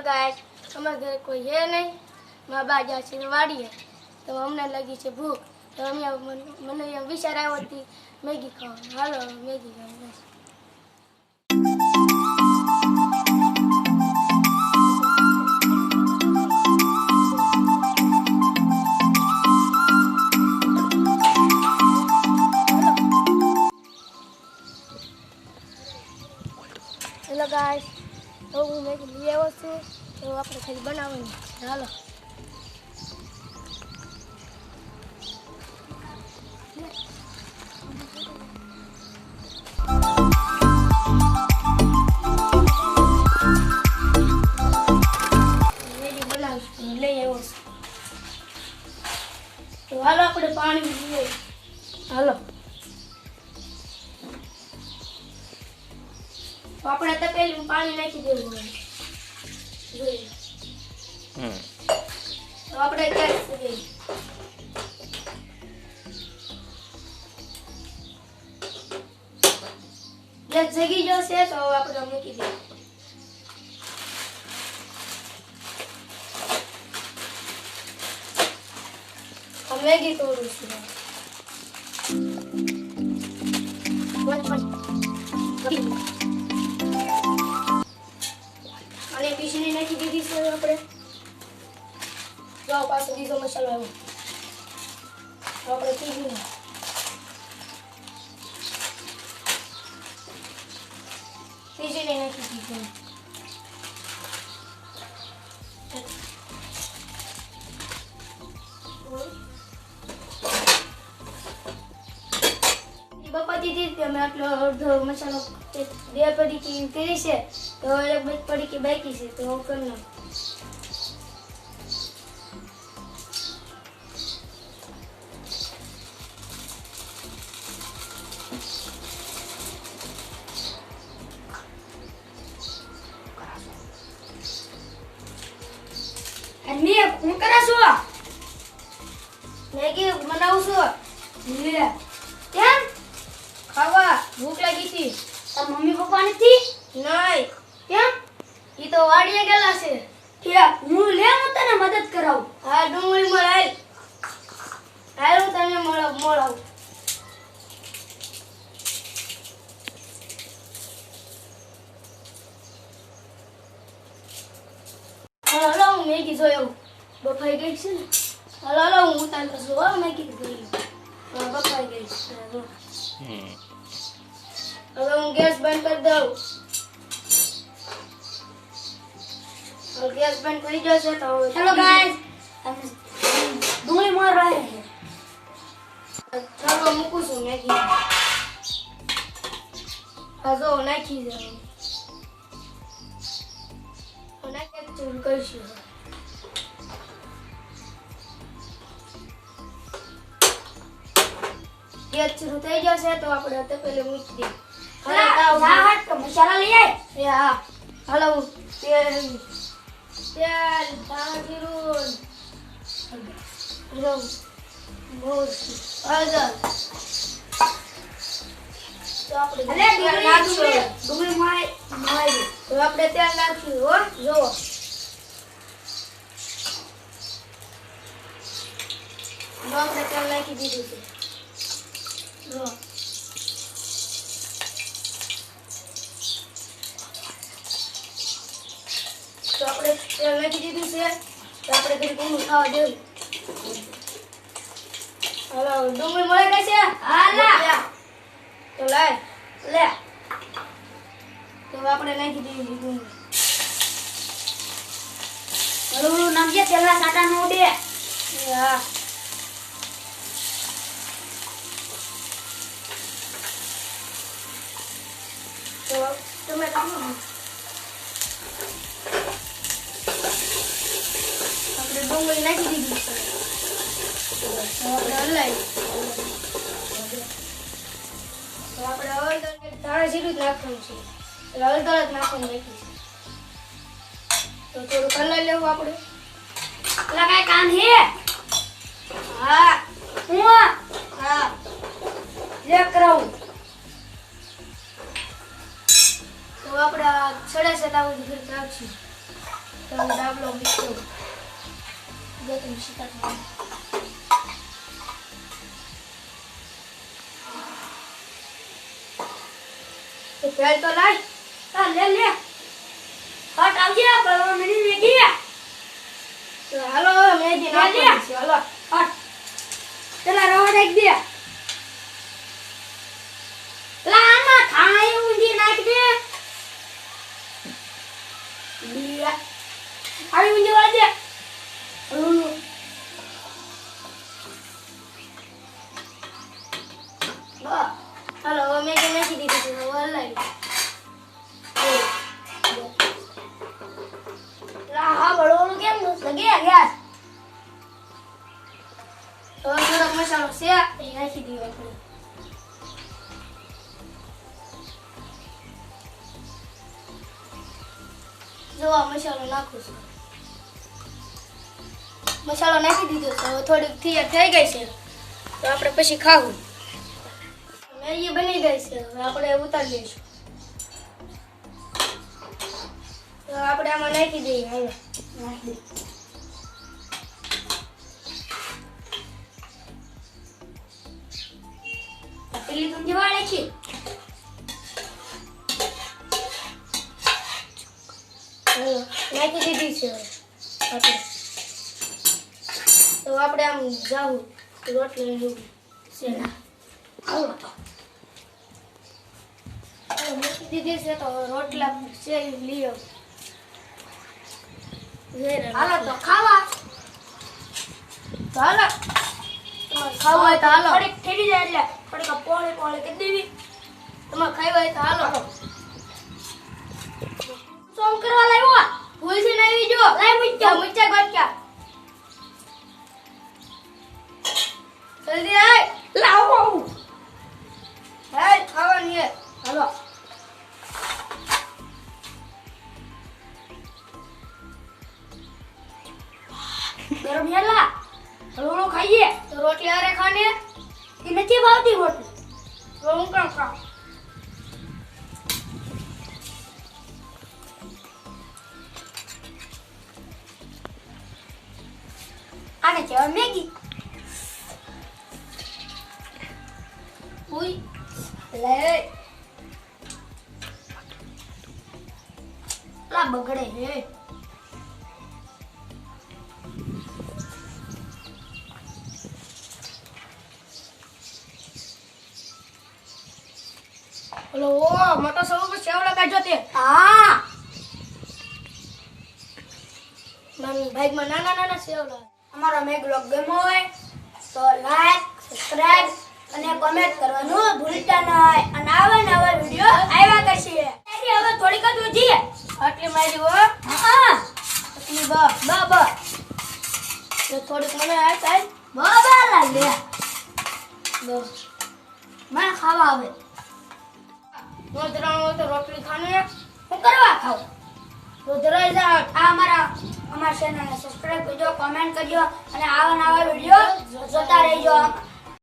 Hello ગાય અમારા ઘરે કોઈ હે નહીં. મારા બા ગયા છે વાડીએ તો અમને લાગી છે ભૂખ. તો અમે મને- એમ વિચાર આવ્યો હતી મેગી ખાવાનું. હાલો મેગી ખાવાનું Hello ગાઈસ. તો હું મેગી લઈ આવ્યો છું. તો આપણે ખાલી બનાવવાની. ચાલો તો હાલો, આપણે પાણી લઈએ હાલો. આપણે તપેલીમાં પાણી નાખી દેવું. જોઈએ. હમ. તો આપણે ગેસ કરીએ ગેસ જગી જશે તો આપણે મૂકી દઈએ. મેગી તોડું છું અને નાખી દીધી છે આપણે જો પાછો બીજો મસાલો આવ્યો તો આપણે પીસી પીસીને નાખી દીધું બપા દીધી કે અમે આટલો અડધો મસાલો એક બે પડીકી કરી છે તો એક બે પડીકી બાકી છે, તો હું કરી નાખું. અને હું કરે છો? મેગી બનાવું છું. કેમ? ખાવા, ભૂખ લાગી હતી. તાર મમ્મી પપ્પા નથી? નહીં. કેમ ઈ તો વાડીએ ગયેલા છે. કે હું લે હું તને મદદ કરાવું. હા ડુંગળી મળાય હાલ. હું તને મળો મળાવું હાલો હાલો હું મેગી જોયો બફાઈ ગઈ છે ને? હાલો હાલો હું ઉતાર છું હો મેગી જોઈ હા બફાઈ ગઈ છે હાલો. હમ. હવે હું ગેસ બંધ કરી દઉં. ગેસ બંધ થઈ જશે તો હેલો ગાઈસ. ડુંગળી માર રહે છે ચાલો મૂકું છું મેગી. હા જો નાખી દે નાખી ચૂર કરીશું ગેસ શરૂ થઈ જશે તો આપણે તપેલી મૂકી દઈએ. તો મસાલા લઈ આય. હા. હાલો હળદર તો આપણે ત્યાં તેલ નાખશું ડુંગળી માય માય તો આપણે તેલ નાખ્યું હો જુઓ આપણે તેલ નાખી દીધું છે જો તો આપણે તેલ નાખી દીધું છે તો આપણે ઘડી ડુંગળી ખાવા દેવું હાલો ડુંગળી મળે કઈ છે હા, લા. લા. તો લાય લે તો આપણે નાખી દીધી ડુંગળી હળવું નાખજે તેલના સાટા નો ઉડે હા તો તમે કામ આપણે ડુંગળી નાખી દીધી. ધાણા જીરું જ નાખવાનું છે. હળદર જ નાખવાનું નાખી છે. તો થોડું કલર લેવું આપણે. કઈ કામ હે? હા. હું હા. લે કરાવું. તો આપણે છડે છે ત્યાં સુધી તો ડાબલો મૂક્યો. જો તમે શીખા તો તેલ તો લાય હા લે લે હટ આવજે બરોબર મિનિટ વેગી તો હાલો મેગી લે, લે. હાલો હટ પેલા રવા નાખ દે પેલા આમાં થાળી ઊંધી નાખ દે લે થાળી ઊંધી વાળ હાલો, હવે મેગી નાખી દીધી છે હવે હલાવી હા, બળવાનું કેમ લગે ગેસ હવે થોડોક મસાલો છે. એ નાખી દીધો આપણે. મસાલો નાખું છું. મસાલો નાખી દીધો છે. હવે થોડીક થીયર થઈ ગઈ છે. તો આપણે પછી ખાવું. મેગી બની ગઈ છે. હવે આપણે ઉતારી લઈશું તો આપણે આમાં નાખી દઈએ દે પેલી ઊંધી વાળે છે નાખી દીધી છે હવે. તો આપણે આમ જાવું રોટલી લેવું છે તો હવે મૂકી દીધી છે તો રોટલા છે. વેરે હાલો તો ખાવા. હાલો. ખાવા હોય તો હાલો. થોડીક ઠેરી જાય એટલે થોડીક પોળી પોળી કરી દેવી. તમારે હોય તો હાલો. સોમ કરવા લાવ્યો ભૂલથી નહીં આવી જો. લાઈ મૂક્યો. મૂચ્યા ગોટક્યા જલ્દી આય. લાવો. હે ખાવાની હાલો. ગરમ હેલા. હળવો ખાઈએ. તો રોટલી હારે ખાને? એ નથી ભાવતી રોટલી. તો હું કેમ ખાઉં. આને કહેવાય મેગી? લા. બગડે હે. ઓલો ઓ મોટો સૌ પર કાઢ્યો તે. હા. નાની ભાઈમાં નાના નાના સેવડા અમારો મેગ બ્લોગ ગમ્યો હોય તો લાઈક સબસ્ક્રાઇબ અને કોમેન્ટ કરવાનું ભૂલતા નહીં અને આવા નવા વિડિયો આવ્યા કરશે. હવે થોડીક જ આટલી મારી હો. હા. આટલી બા બા બા. થોડીક મને આ સાહેબ બા બા લાગે મને ખાવા આવે. રોજરાણો હોય તો રોટલી ખાને હું કરવા ખાવ રોજરાઈ જા આ અમારા અમારા ચેનલને સબસ્ક્રાઇબ કરજો કોમેન્ટ કરજો અને આવા નવા વીડિયો જોતા રહેજો.